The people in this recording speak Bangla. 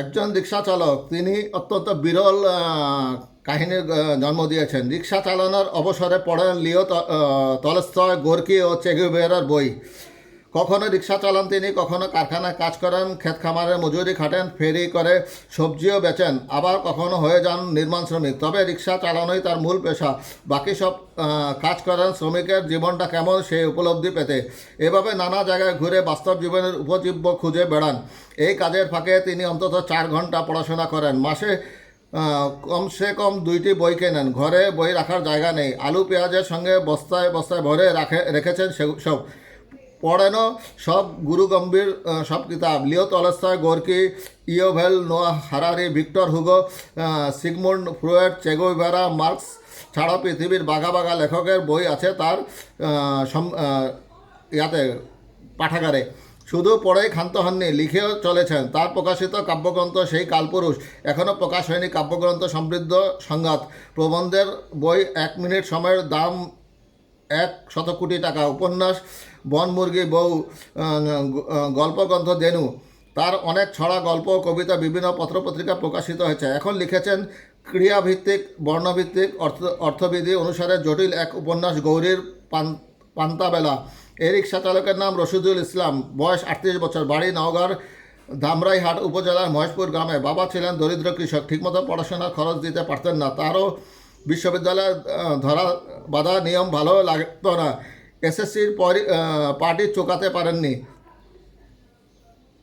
একজন রিক্সা চালক, তিনি অত্যন্ত বিরল কাহিনীর জন্ম দিয়েছেন। রিক্সা চালানোর অবসরে পড়েন লিও তলস্তয় গোর্কি ও চেগুবেরার বই। কখনো রিক্সা চালান তিনি, কখনো কারখানায় কাজ করেন, ক্ষেত খামারে মজুরি খাটেন, ফেরি করে সবজিও বেচেন, আবার কখনো হয়ে যান নির্মাণ শ্রমিক। তবে রিক্সা চালানোই তার মূল পেশা। বাকি সব কাজ করেন শ্রমিকের জীবনটা কেমন সেই উপলব্ধি পেতে। এভাবে নানা জায়গায় ঘুরে বাস্তব জীবনের উপজীব্য খুঁজে বেড়ান। এই কাজের ফাঁকে তিনি অন্তত চার ঘণ্টা পড়াশোনা করেন। মাসে কমসে কম দুইটি বই কেনেন। ঘরে বই রাখার জায়গা নেই। আলু, পেঁয়াজের সঙ্গে বস্তায় বস্তায় ভরে রাখে, রেখেছেন সব। পড়েনও সব গুরু গম্ভীর সব কিতাব। Leo Tolstoy Gorky, Yuval, Noah Harari, Victor Hugo Sigmund, Freud Che Guevara Marx ছাড়া পৃথিবীর বাঘা বাঘা লেখকের বই আছে তার ইয়াতে, পাঠাগারে। শুধু পড়েই ক্ষান্ত হননি, লিখেও চলেছেন। তার প্রকাশিত কাব্যগ্রন্থ সেই কালপুরুষ। এখনও প্রকাশ হয়নি কাব্যগ্রন্থ সমৃদ্ধ সংঘাত। প্রবন্ধের বই এক মিনিট সময়ের দাম এক শত কোটি টাকা। উপন্যাস বন মুরগি, বউ গল্পগ্রন্থ, দেনু। তার অনেক ছড়া গল্প, কবিতা, বিভিন্ন পত্রপত্রিকা প্রকাশিত হয়েছে। এখন লিখেছেন ক্রিয়াভিত্তিক, বর্ণভিত্তিক অর্থ, অর্থবিধি অনুসারে জটিল এক উপন্যাস গৌরীর পান, পান্তাবেলা। এই রিক্সা চালকের নাম রশিদুল ইসলাম। বয়স আটত্রিশ বছর। বাড়ি নওগাঁর ধামরাইহাট উপজেলার মহেশপুর গ্রামে। বাবা ছিলেন দরিদ্র কৃষক। ঠিকমতো পড়াশোনার খরচ দিতে পারতেন না। তারও বিশ্ববিদ্যালয়ের ধরা বাধা নিয়ম ভালো লাগতো না। এসএসসির পরে পার্টি চোকাতে পারেননি।